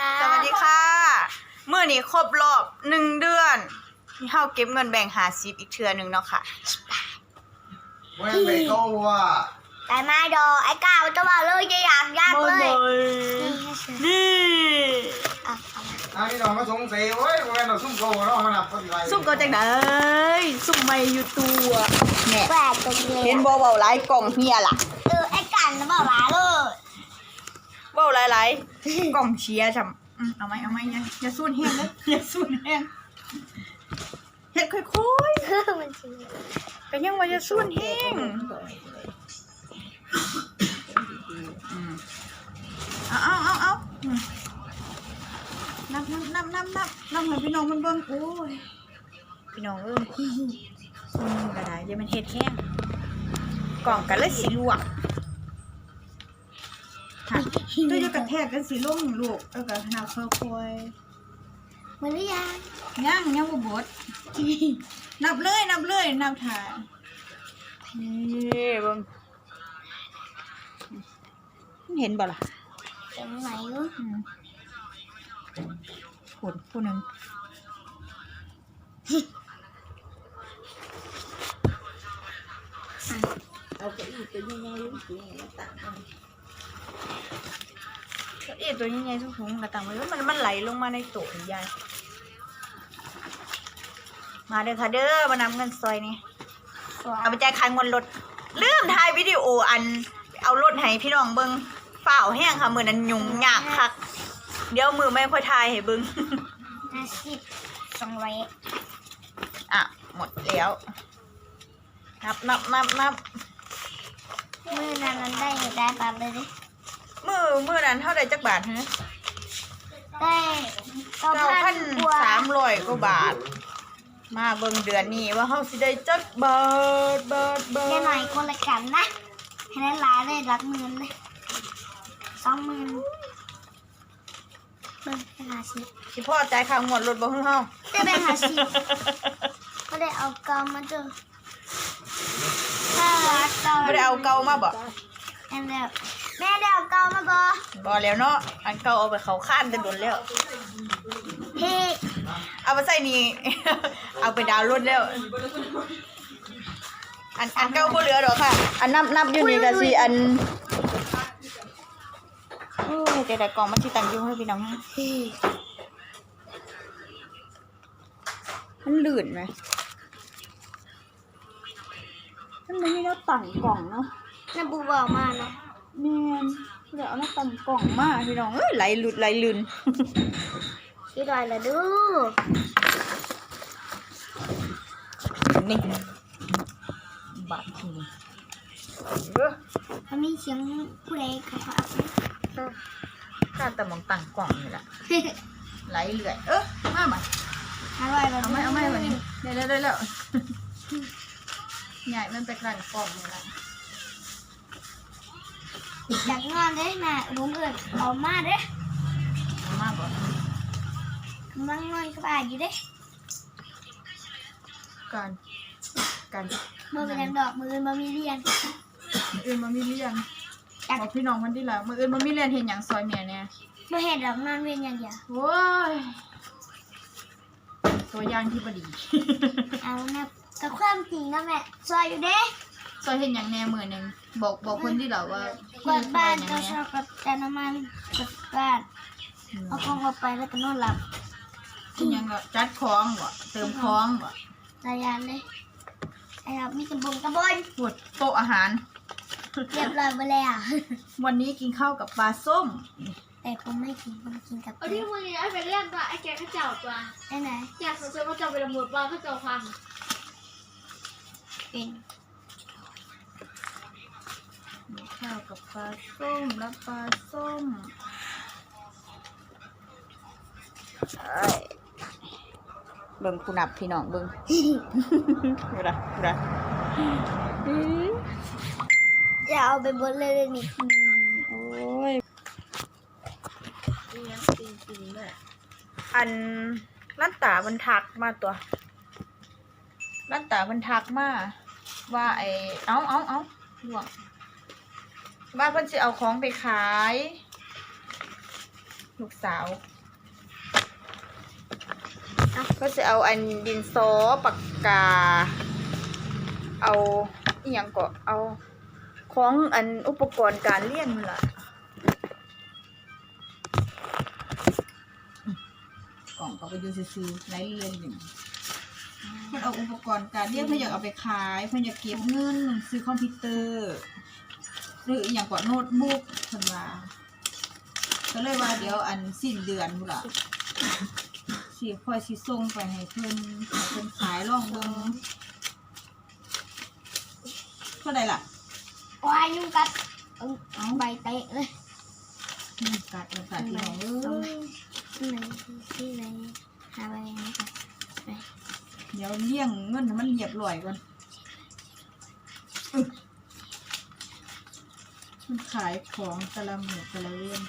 ค่ะ สวัสดีค่ะเมื่อนี้ครบรอบหนึ่งเดือนที่เฮาเก็บเงินแบ่งหาซิปอีกเทือหนึงเนาะค่ะ เว้นไปก็ว่าแต่มาดอไอ้ก้าวจะว่าเลยจะอยากยากเลยนี่อะเอามาอันนี้เรามาสงสัยเว้ยเว้นเราซุ่มโกเนาะมันนับเป็นไรซุ่มก็จังไดซุ่มไม่อยู่ตัวแหน่แหวกตัวเลยเห็นบ่เว้าหลายกล่องเฮียล่ะ เออไอ้กันนะบอกลาเลยเว้า หลายๆกล่องเชียร์จำอืมเอาไหมเอาไหมอย่าอย่าสู้แห้งเลยอย่าสู้แห้งเฮ็ดค่อยคือมันชื่อๆก็ยังว่าอย่าสู้แห้งอืมเอาเอาเอาเอาอืมนับนับนับนับนับนับให้พี่น้องมันเบิ่งโอ้ยพี่น้องเอ้ยอืมก็ได้อย่ามันเฮ็ดแห้งกล่องกันเลยสิลวก ค่ะตัวจะกระแทกกันสิลงลูกแล้วก็หนาเข้าคอยมันหรือยังย่างย่างบดนับเลยนับเลยนับถ่ายนี่เบิ่งเห็นบ่ล่ะตรงไหนวะอืมผลผู้หนึ่งเอาไปอีกตัวยังไงลูกนี่มาตัด เอาเอ๊ะตัวนี้ไงทุกคนกระตังไว้มันมันไหลลงมาในโต๊ะนี่ยายมาเด้อค่ะเด้อมานำเงินซอยนี่เอาไปจ่ายค่างวดรถลืมถ่ายวิดีโออัน เอารถให้พี่น้องเบิ่งฝ่าวแห้งค่ะมือนั้นยุ่งยากคัก เดี๋ยวมือไม่ค่อยถ่ายให้เบิ่งห้าสิบสองร้อยอะ หมดแล้ว นับนับนับนับมือนั้นนั้นได้ได้ปรับเลยดิ มือมือนั้นเท่าไรจักบาทฮะได้เก้าเก้าพัพันนกว่าสามร้อยกว่าบาท มาเบิ่งเดือนนี้ว่าเฮาสิได้จักบาทบาทบาทแค่หน่อยคนละกันนะ ให้ได้หลายเลยรักหมื่นเลยสองหมื่นเบิ่งแค่ห้าสิบสิพ่อจ่ายค่างวดรถบ่ฮึเฮาจะได้หาสิบไม่ได้เอาเกามาเจอถ้ารักเกาบ่ได้เอาเก่ามาบ่แอนแล้ว แม่ได้เอาเกามาบอบ่แล้วเนาะอันเก่าเอาไปเขาข้านแต่โดนแล้วพี่เอามาใส่นี่ เอาไปดาวน์รถแล้ว อันอันเก่าบ่เหลือดอกค่ะ อันนับนับอยู่นี่ก็สิอันโอ้ยแต่ละกล่องมันสิตั้งอยู่ให้พี่น้องนะพี่มันลื่นไหมมันไม่มีแน้ตั้งกล่องเนาะ น้ำบูบอกมาเนาะ แม่นเดี๋ยวเอาหน้าตั้งกล่องมาพี่น้องเอ้ยไหลหลุดไหลลื่นพี่ดอยละดูนี่บาททีนี้เออมันมีเสียงผู้ใดขับข้าแต่มองตั้งกล่องนี่แหละไหลเรื่อยเออมาใหม่อร่อยละเอาไหมเอาไหมวันนี้ได้แล้วได้แล้วใหญ่มันไปกลั่นกล่องนี่แหละ อยากนอนเด้แม่ลุงเอิญเอามาเด้เอามาบ่กำลังนอนกับอาอยู่เด้การการเมื่อเป็นดอกมือมามีเรียนมื้ออื่นมันมีเรียนอยากบอกพี่น้องมันที่ละมืออื่นมันมีเรียนเห็นอย่างซอยเมียเนี่ยเมื่อเห็นดอกนอนเวียนอย่างเดียวโว้ยตัวอย่างที่บดีเอานะแต่ความจริงนะแม่ซอยอยู่เด้ ซอยเห็นอย่างแน่มือหนึ่งบอกบอกคนที่เราว่าเปิดบ้านพี่ก็ซชอยอบกับแต่น้ำมันเปิดบ้านเอาของออกไปแล้วก็นอนหลับอย่างเงี้ยแบบจัดคล้องบ่เติมคล้องบ่รายานเลยไอ้ครับมีกระบงกระบนปวดโต๊ะอาหาร เรียบร้อยไปแล้ววันนี้กินข้าวกับปลาส้ม แต่ผมไม่กินผมกินกับเอาที่วันนี้ไอ้เป็นเรื่องตัวไอ้แกข้าเจ้าตัวได้ไหนอยากสนใจว่าเจ้าไปละหมดว่าข้าเจ้าฟังเป็นมี ข้าวกับปลาส้มแล้วปลาส้มเอ้ยเบิ่งคุณนับพี่น้องเบิ่งดูละดูละอย่าเอาไปบนเลยเลยนี่โอ้ยอันลั่นตามันทักมาตัวลั่นตามันทักมาว่าไอเอาเอาเอาห่วง ว่าเพิ่นสิเอาของไปขาย ลูกสาวก็จะเอาอันดินสอปากกา เอาอีหยังก็เอาของอันอุปกรณ์การเรียนนั่นล่ะกล่องก็ไปดูซื้อๆไร้เรียนอยู่เพื่อนเอาอุปกรณ์การเรียนเพื่อนอยากเอาไปขายเพื่อนอยากเก็บเงินซื้อคอมพิวเตอร์ หรืออหย่างก่อนโน้ตบุ๊กเพิ่นว่าก็เลยว่าเดี๋ยวอันสิ้นเดือนนู่นล่ะสิค่อยสิส่งไปให้เพิ่นให้เพิ่นขายลองเบิ่งเท่าไหร่ล่ะวายยุ่งกัดเอาเอาใบเตะเลยอืมกัดแล้วกัดพี่น้องเอ้เอายที่ไหนที่ไหนหาใบนี้ค่ะไปเดี๋ยวเลี้ยงเงินให้มันเรียบร้อยก่อนอึ๊บมัน ขายของแต่ละหมู่แต่ละเรื่อง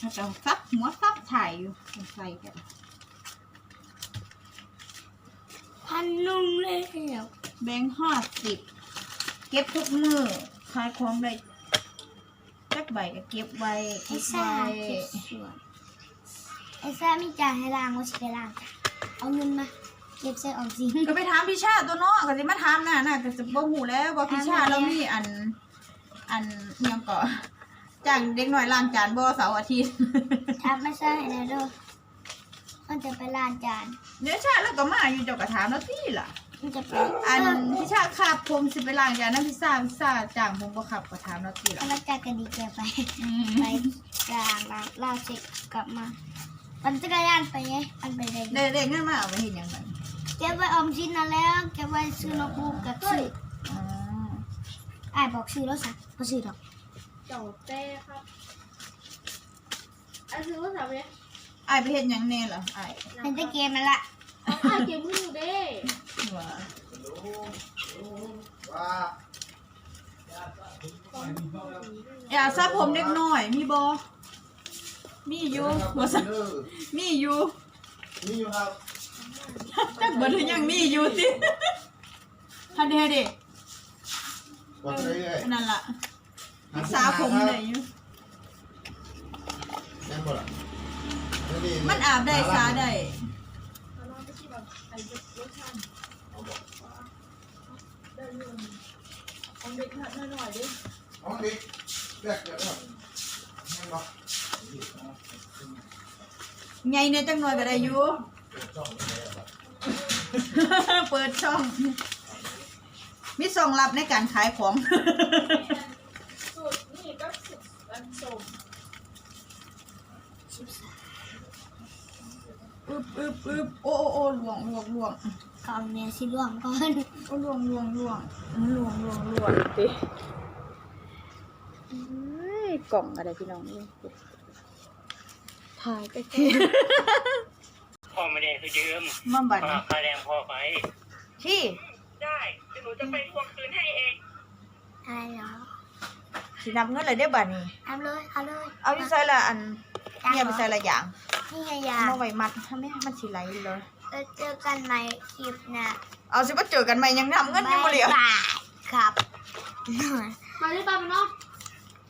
ถ้าจะซับหัวซับถ่ายอยู่มันใส่กันพันนุ่งเลยแล้วแบงค์ห้าสิบเก็บทุกมือขายของได้จักใบก็เก็บไว้ไอ้เก็บซ่าไว้เก็บส่วนไอ้ซ่ามีจ่ายให้ล้างว่าสิไปล้างจ้ะเอาเงินมา เก็บใส่ออมสินก็ไปถามพี่ชาตัวเนาะก็สิมาถามน่ะน่ะก็จะบ่ฮู้แล้วว่าพี่ชาถามแม่เรามีอัน อันอิหยังก็จ้างเด็กน้อยล้างจานบ่เสาร์อาทิตย์ทำไม่ใช่นะเด้อมันจะไปล้างจานเดี๋ยวชาแล้วก็มาอยู่เจ้าก็ถามแล้วติล่ะ มันจะไปอันเออพี่ชาครับผมสิไปล้างจานนำพี่ซ่าพี่ซ่าจ้างผมบ่ครับก็ถามแล้วติล่ะแล้วจากกันดีแกไปอืม ไปล้างล้างล้างเสร็จกลับมาปั่นจักรยานไปไงมันไปได้ได้ได้เงินมาเอาไปเฮ็ดหยังบัดเก็บไว้ออมสินนั่นแล้วเก็บไว้ซื้อโน้ตบุ๊กกับซื้อ อ๋ออ้ายบอกซื้อแล้วสักพอซื้อดอกเจ้าเต้ครับอันซื้อว่าสามเนี่ยอ้ายไปเฮ็ดหยังแน่ล่ะอ้ายเป็นแต่เกมนั่นละเอาไอ้เกมมือเด้ว่าว่าอยากซะผมเด็กน้อย มีบ่มีอยู่บ่ซะมีอยู่นี่อยู่ครับจักเบิดหรือยังมีอยู่ติฮันเดฮันเด ว่าจะได้ไงอันนั่นล่ะรักษาผมได้อยู่ยังบ่ล่ะมันอาบได้สาได้เอาลองไปที่แบบไอ้รสชาติได้เรื่องของเด็กหน่อยๆดิอ๋อดิเลือกเลือกเลือกยังบ่ไงเนี่ยจังหน่อยก็ได้อยู่เปิดช่อง มีส่องลับในการขายของ สูตรนี่ก็สุดอันสมอึบอึบอึบโอ้โอ้โอ้หลวงหลวงหลวงก่อนเนี่ยสิร่วงก่อนโอ้หลวงหลวงหลวงอืมหลวงหลวงหลวงดิเอ้ยกล่องอะไรพี่น้องนี่ถ่ายไปแค่ พ่อไม่ได้คือยืมมาบัดฝานี้กค่าแรงพ่อไป ที่ ได้เดี๋ยวหนูจะไปทวงคืนให้เอง อะไรเหรอสินับเงินเลยได้อบัดนี้ทำเลยเอาเลยเอาที่ใส่ละอันเนี่ยไปใส่ละอย่างนี่ไงยามาไว้มัดทำไมมันสิไหลเลยเราเจอกันใหม่คลิปหนะเอาสิมาเจอกันไหมยังนำเงินยังบ่เหลียวบายครับมาที่บ้านมันเนาะ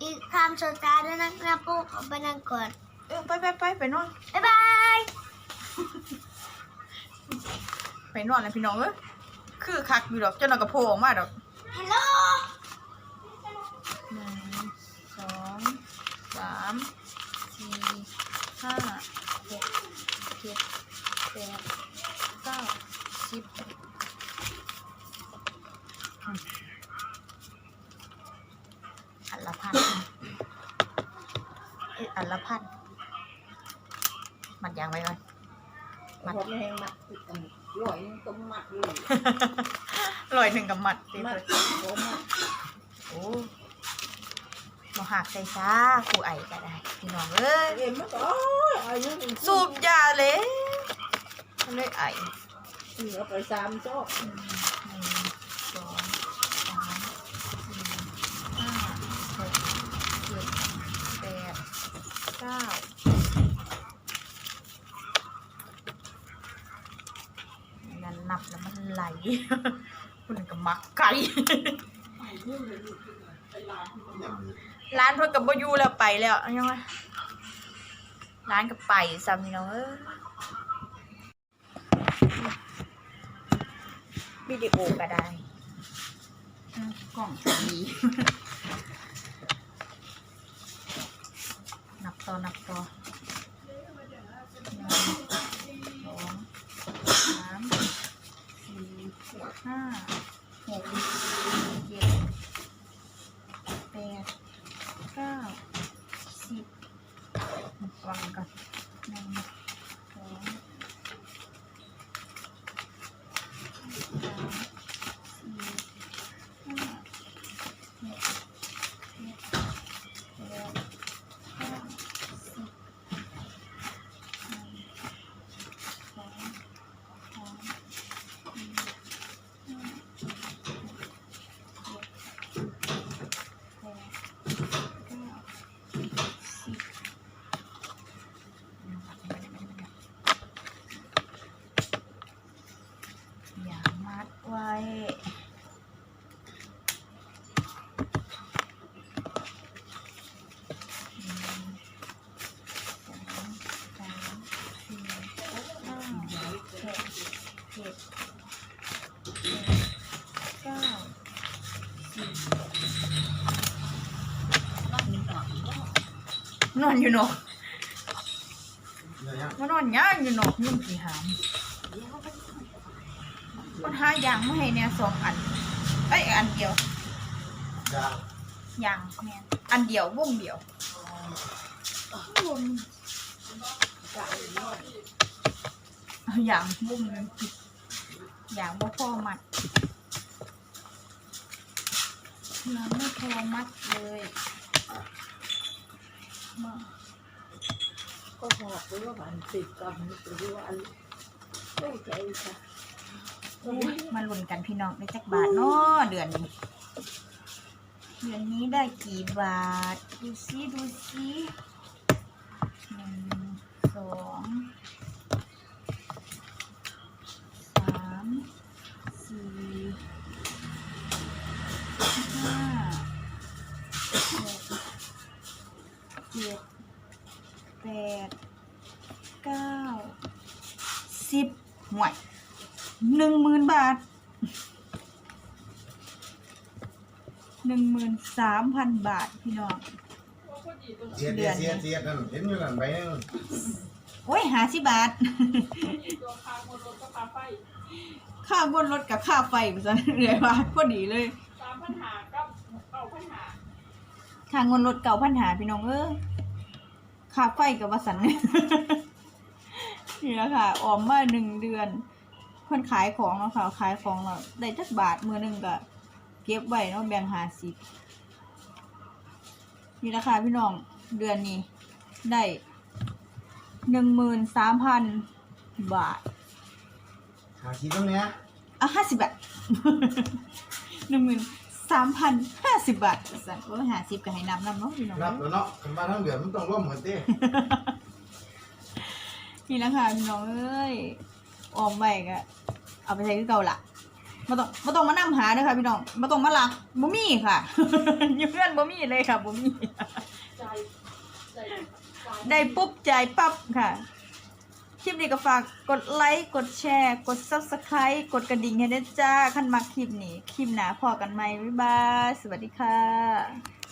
อีกคำสุดท้ายแล้วนะครับปุ๊บเอาไปนั่งก่อนเออไปไปไปไปนอนบ๊ายบายไปนอนแล้วพี่น้องเอ้ยคือคักอยู่ดอกเจ้าหน่อยกระโผล่ออกมาดอกฮัลโหลามสี่ห้าหกเจ็ดแปดเก้าสิบอืมอันละพันเอ้ยอันละพันมัดยางไว้ก่อนมัดหมดแรงมัดติดกันลอยต้มมัดเลยลอยถึงกับมัดสิมัเพิ่ดนโอ้ มัดโอ้มาหักใจซ่าครูไอก็ได้พี่น้องเอ้ยเอ็มมันก็อายุสูบยาเลยมันเลยไอเหลือไปสามโจ๊กหนึ่งสองสามสี่ห้าหกเจ็ดแปดเก้านั่นนับแล้วมันไหลคุณกับมักไก่ยังอยู่ ร้านเพิ่นกับบอยูแล้วไปแล้วเอายังไงร้านกับไปซ้ำพี่น้องเอ้ยวิดีโอก็ได้อืมกล่องดีนับต่อนับต่อหนึ่งสองสามสี่ห้าหกเจ็ดแปดเก้าสิบ ว เก้าสิบนอนอยู่เนอะเนี่ยยังมานอนย่างอยู่เนอะยุ่งผีหามมันหายางมาให้เนี่ยสองอันเอ้ยอันเดียวยางยางแม่นอันเดียววงเดียวเอายางวงหนึง ยางบ่พอมัดยางไม่พอมัดเลยมาก็หอบไปว่าอันติดกันหรือว่าอันไม่ใจค่ะมาลุ้นกันพี่น้องได้จักบาทเนาะเดือนนี้ เดือนนี้ได้กี่บาท ดูซิดูซิหนึ่งสอง หนึ่งหมื่นสามพันบาทพี่น้องเสียดเสียดเสียดเสียดนั่นเห็นอยู่นั่นไปนึงโอ้ยหาสิบาทตัวคาโมโรก็คาไฟค่าบนรถกับค่าไฟมันจะเหนื่อยว่าพอดีเลยสามปัญหากับเก้าปัญหาค่าเงินรถเก่าพันหาพี่น้องเอ้ยค่าไฟกับวสันนี่แหละค่ะออมมาหนึ่งเดือนเพิ่นขายของแล้วค่ะขายของแล้วได้จักบาทมือหนึ่งก็ เก็บไว้เนาะแบ่งหาสิบนี่แหละค่ะพี่น้องเดือนนี้ ได้หนึ่งหมื่นสามพันบาทหาคิดตรงเนี้ยอะห้าสิบบาทหนึ่งหมื่นสามพันห้าสิบบาทสั่นโอ้ยหาสิบก็ให้นำนำเนาะพี่น้องนับแล้วเนาะกันมาทั้งเดือนมันต้องร่วมเหมือนเต้นี่แหละค่ะพี่น้องเอ้ยออมไว้ก็เอาไปใช้คือเก่าละ มาต้องมาต้องมานำหาเด้อค่ะพี่น้องมาต้องมาลักบ่มีค่ะ อยู่เพื่อนบ่มีเลยค่ะบ่มีได้ปุ๊บจ่ายปั๊บค่ะ คลิปนี้ก็ฝากกดไลค์ กดแชร์ กด subscribe กดกระดิ่งให้ด้วยจ้า ขั้นมาคลิปนี้ คลิปหนาพอกันไหมบ๊ายบาย สวัสดีค่ะ